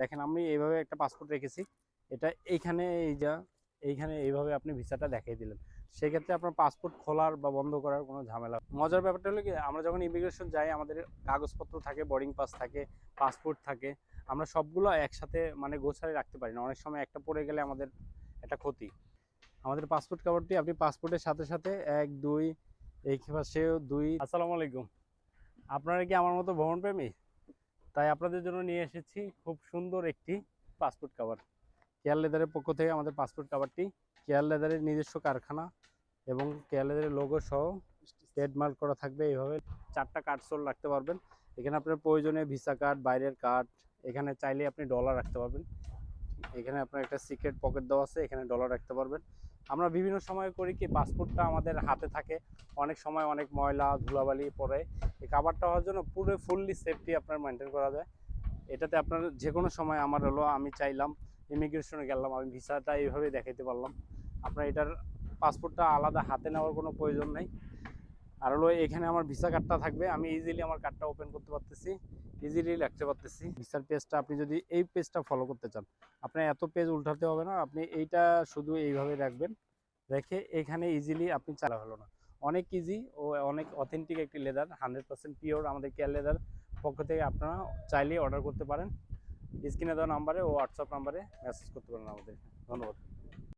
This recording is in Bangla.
দেখেন আমি এইভাবে একটা পাসপোর্ট রেখেছি। এটা এইখানে এই যা, এইখানে এইভাবে আপনি ভিসাটা দেখিয়ে দিলেন। সেক্ষেত্রে আপনার পাসপোর্ট খোলার বা বন্ধ করার কোনো ঝামেলা মজার ব্যাপারটা হলো কি, আমরা যখন ইমিগ্রেশন যাই, আমাদের কাগজপত্র থাকে বোর্ডিং পাস থাকে পাসপোর্ট থাকে, আমরা সবগুলো একসাথে মানে গোছায় রাখতে পারি না। অনেক সময় একটা পড়ে গেলে আমাদের একটা ক্ষতি। আমাদের পাসপোর্ট কাভারটি আপনি পাসপোর্টের সাথে সাথে এক, দুই, এই পাশেও দুই। আসসালামু আলাইকুম। আপনারা কি আমার মতো ভ্রমণ প্রেমী তাই আপনাদের জন্য নিয়ে এসেছি খুব সুন্দর একটি পাসপোর্ট কাভার কেয়ার লেদারের পক্ষ থেকে আমাদের পাসপোর্ট কাভারটি কেয়ার লেদারের নিজস্ব কারখানা এবং কেয়ার লেদারের লোগো সহ ট্রেডমার্ক করা থাকবে এইভাবে। চারটা কার্ড সোল রাখতে পারবেন। এখানে আপনার প্রয়োজনে ভিসা কার্ড বাইরের কার্ড এখানে চাইলে আপনি ডলার রাখতে পারবেন। এখানে আপনার একটা সিক্রেট পকেট দেওয়া আছে, এখানে ডলার রাখতে পারবেন। আমরা বিভিন্ন সময় করি কি পাসপোর্টটা আমাদের হাতে থাকে। অনেক সময় অনেক ময়লা, ধুলাবালি পরে এই কাভারটা হওয়ার জন্য পুরো ফুললি সেফটি আপনার মেনটেন করা যায়। এটাতে আপনার যে কোনো সময় আমার হলো, আমি চাইলাম ইমিগ্রেশনে গেলাম, আমি ভিসাটা এইভাবে দেখাইতে পারলাম। আপনার এটার পাসপোর্টটা আলাদা হাতে নেওয়ার কোনো প্রয়োজন নেই। আর হলো, এখানে আমার ভিসা কার্ডটা থাকবে। আমি ইজিলি আমার কার্ডটা ওপেন করতে পারতেছি। ইজিলি রাখতে পারতেছি। ভিসার পেজটা আপনি যদি এই পেজটা ফলো করতে চান, আপনার এত পেজ উল্টাতে হবে না, আপনি এইটা শুধু এইভাবে রাখবেন, রেখে এখানে ইজিলি আপনি চালা হলো না। অনেক ইজি ও অনেক অথেন্টিক একটি লেদার হান্ড্রেড পার্সেন্ট পিওর আমাদের কেয়ার লেদার পক্ষ থেকে আপনারা চাইলে অর্ডার করতে পারেন। স্ক্রিনে দেওয়া নাম্বারে ও হোয়াটসঅ্যাপ নাম্বারে মেসেজ করতে পারেন আমাদের। ধন্যবাদ।